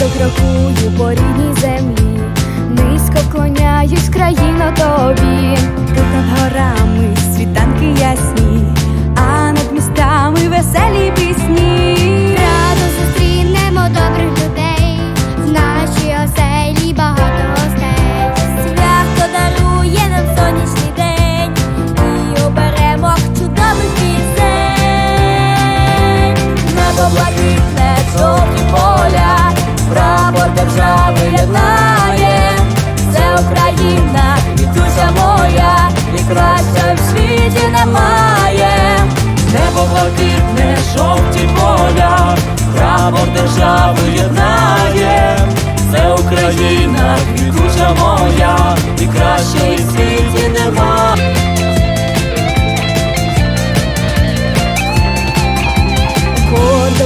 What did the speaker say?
Фотографую по рідній краща в світі немає, небо блакитне, жовті поля, прапор держави єднає, це Україна, квітуча моя і краща.